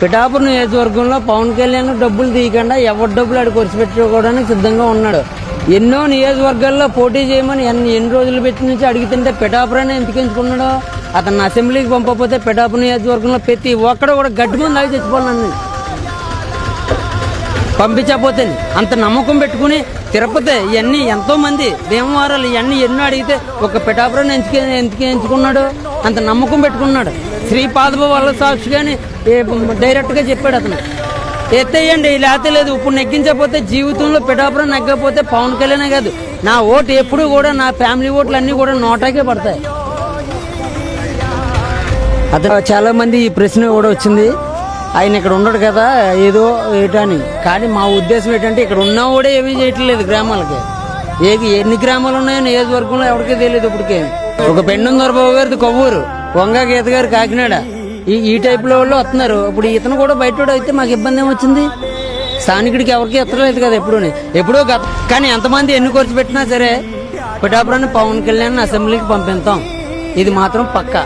పిఠాపురం నియోజకవర్గంలో పవన్ కళ్యాణ్ డబ్బులు తీయకుండా ఎవరి డబ్బులు ఆడు ఖర్చు పెట్టుకోవడానికి సిద్ధంగా ఉన్నాడు. ఎన్నో నియోజకవర్గాల్లో పోటీ చేయమని ఎన్ని ఎన్ని రోజులు పెట్టి నుంచి అడుగుతుంటే పిఠాపురాన్ని ఎందుకు ఎంచుకున్నాడు అతను అసెంబ్లీకి పంపకపోతే పిఠాపురం నియోజకవర్గంలో ప్రతి ఒక్కడ కూడా గడ్డి ముందు అవి తెచ్చుకోవాలని పంపించకపోతే అంత నమ్మకం పెట్టుకుని తిరుపతి ఇవన్నీ ఎంతోమంది భీమవరాలు ఇవన్నీ ఎన్నో అడిగితే ఒక పిఠాపురాన్ని ఎంచుకే ఎందుకు ఎంచుకున్నాడు అంత నమ్మకం పెట్టుకున్నాడు. శ్రీపాదవ వల్ల సాక్షిగాని డైరెక్ట్గా చెప్పాడు అతను. ఎత్తేయండి లేకపోతే లేదు ఇప్పుడు నెగ్గించకపోతే జీవితంలో పిఠాపురం నెగ్గకపోతే పవన్ కళ్యాణ్ కాదు. నా ఓటు ఎప్పుడు కూడా నా ఫ్యామిలీ ఓట్లు అన్నీ కూడా నోటాకే పడతాయి. అతను చాలామంది ఈ ప్రశ్న కూడా వచ్చింది. ఆయన ఇక్కడ ఉండడు కదా ఏదో ఏటని కానీ మా ఉద్దేశం ఏంటంటే ఇక్కడ ఉన్నా కూడా ఏమీ చేయట్లేదు గ్రామాలకి. ఏవి ఎన్ని గ్రామాలు ఉన్నాయో నియోజకవర్గంలో ఎవరికీ తెలియదు ఇప్పటికే. ఒక పెండు దొరబాబు గారిది కొవ్వూరు. వంగ గీత గారు కాకినాడ. ఈ ఈ టైప్లో వాళ్ళు వస్తున్నారు. ఇప్పుడు ఇతను కూడా బయట అయితే మాకు ఇబ్బంది ఏమొచ్చింది స్థానికుడికి ఎవరికి ఎత్తలేదు కదా ఎప్పుడు ఎప్పుడో గత కానీ ఎంతమంది ఎన్ని ఖర్చు పెట్టినా సరే పిఠాపురాన్ని పవన్ కళ్యాణ్ అసెంబ్లీకి పంపిస్తాం. ఇది మాత్రం పక్కా.